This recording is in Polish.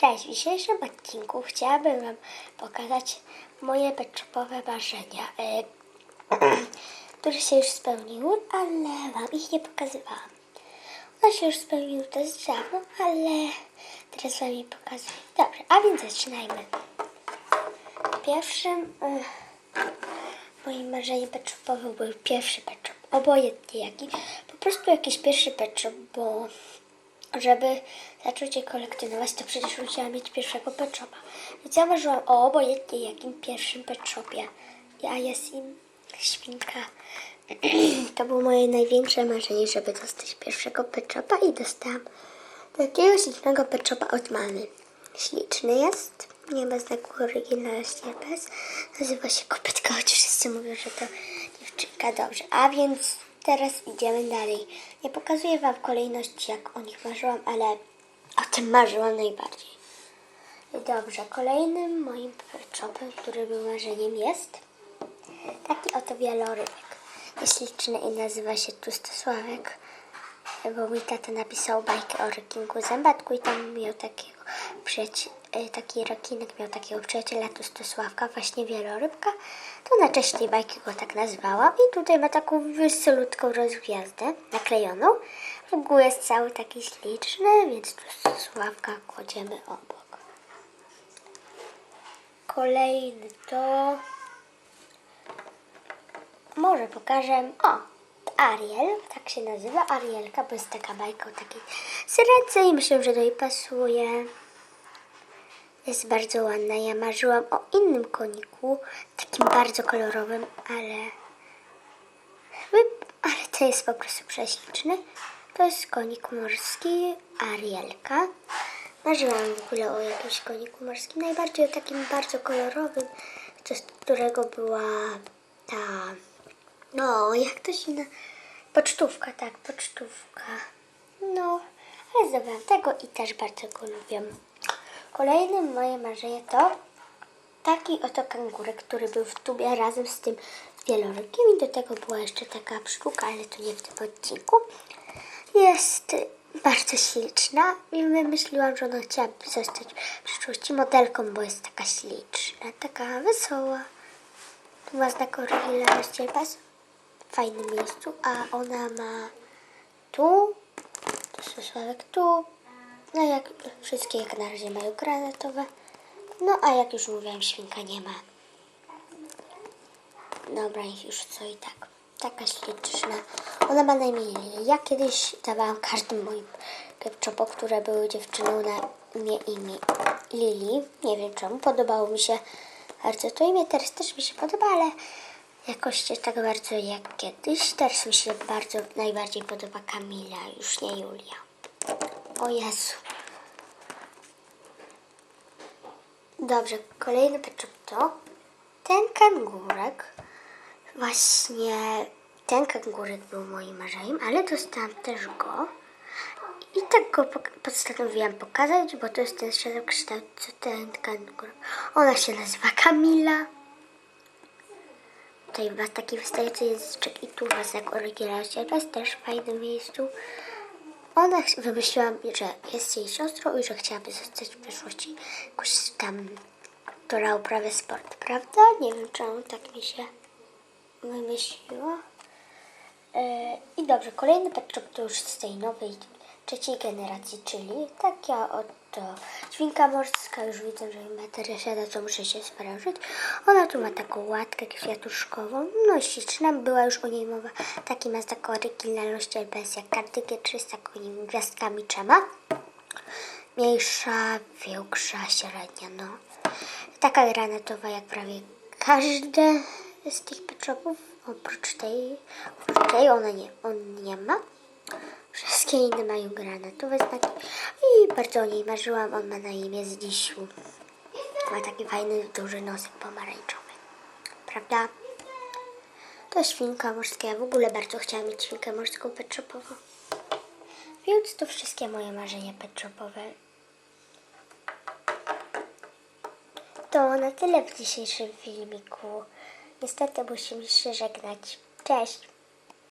Cześć, w dzisiejszym odcinku chciałabym Wam pokazać moje beczupowe marzenia, e, które się już spełniły, ale Wam ich nie pokazywałam. One się już spełniły dość dawno, ale teraz Wam je pokazuję. Dobrze, a więc zaczynajmy. Pierwszym e, moim marzeniem peczupowym był pierwszy peczup, obojętnie jaki. Po prostu jakiś pierwszy peczup, bo żeby zacząć je kolekcjonować, to przecież musiałam mieć pierwszego peczopa. Więc ja marzyłam o obojętnie jakim pierwszym peczopie. A jest im świnka. To było moje największe marzenie, żeby dostać pierwszego peczopa i dostałam takiego ślicznego peczopa od mamy. Śliczny jest, nie ma znaku oryginalności bez. Nazywa się kopytka, choć wszyscy mówią, że to dziewczynka. Dobrze, a więc teraz idziemy dalej. Nie pokazuję Wam kolejności, jak o nich marzyłam, ale o tym marzyłam najbardziej. Dobrze, kolejnym moim peczopem, który był marzeniem jest taki oto wielorybek. Jest liczny i nazywa się Tłustosławek, bo mój tata napisał bajkę o rekinku zębatku i tam miał takiego e, taki rekinek miał takiego przyjaciela Tłustosławka, właśnie wielorybka. To na cześć bajki go tak nazwałam i tutaj ma taką wysolutką rozgwiazdę naklejoną. W ogóle jest cały taki śliczny, więc Tłustosławka kładziemy obok. Kolejny to może pokażę. O, Ariel, tak się nazywa, Arielka, bo jest taka bajka o takiej syrence i myślę, że do niej pasuje. Jest bardzo ładna. Ja marzyłam o innym koniku, takim bardzo kolorowym, ale ale to jest po prostu prześliczny. To jest konik morski, Arielka. Marzyłam w ogóle o jakimś koniku morskim, najbardziej o takim bardzo kolorowym, z którego była ta no, jak to się na... Pocztówka, tak, pocztówka. No, ale zdobyłam tego i też bardzo go lubię. Kolejnym moje marzenie to taki oto kangurek, który był w tubie razem z tym wielorykiem i do tego była jeszcze taka pszczółka, ale to nie w tym odcinku. Jest bardzo śliczna i wymyśliłam, że ona chciałaby zostać w przyszłości modelką, bo jest taka śliczna, taka wesoła. Tu ma znak pas w fajnym miejscu, a ona ma tu, to Sławek tu, no jak wszystkie jak na razie mają granatowe, no a jak już mówiłam, świnka nie ma. Dobra, ich już co i tak. Taka śliczna. Ona ma na imię. Ja kiedyś dawałam każdym moim kepczopo, które były dziewczyną na imię imię Lili. Nie wiem czemu, podobało mi się bardzo to imię. Teraz też mi się podoba, ale jakoś nie tak bardzo jak kiedyś. Teraz mi się bardzo, najbardziej podoba Kamila, już nie Julia. O Jezu. Dobrze, kolejny peczop to ten kangurek. Właśnie ten kangurek był moim marzeniem, ale dostałam też go. I tak go postanowiłam pokazać, bo to jest ten kształt, co ten kangurek. Ona się nazywa Kamila. Tutaj ma taki wystający języczek i tu ma znak oryginalności, ale jest też w fajnym miejscu. Ona wymyśliła, że jest jej siostrą i że chciałaby zostać w przyszłości jakąś tam, która uprawia sport, prawda? Nie wiem, czemu tak mi się wymyśliło. E, I dobrze, kolejny shop to już z tej nowej, trzeciej generacji, czyli taka oto świnka morska. Już widzę, że ma teraz siada, to muszę się sprężyć. Ona tu ma taką łatkę kwiatuszkową, no śliczna, była już o niej mowa. Taki ma taką oryginalność LBS jak kartykiet 300 takimi gwiazdkami trzema. Mniejsza, większa, średnia, no. Taka granatowa jak prawie każde z tych petshopów, oprócz tej, oprócz tej ona nie, on nie ma. Wszystkie inne mają granatowe znaki i bardzo o niej marzyłam. On ma na imię Zdzisiu. Ma taki fajny, duży nosek pomarańczowy. Prawda? To świnka morska. Ja w ogóle bardzo chciałam mieć świnkę morską petshopową. Więc to wszystkie moje marzenia petshopowe. To na tyle w dzisiejszym filmiku. Niestety musimy się żegnać. Cześć!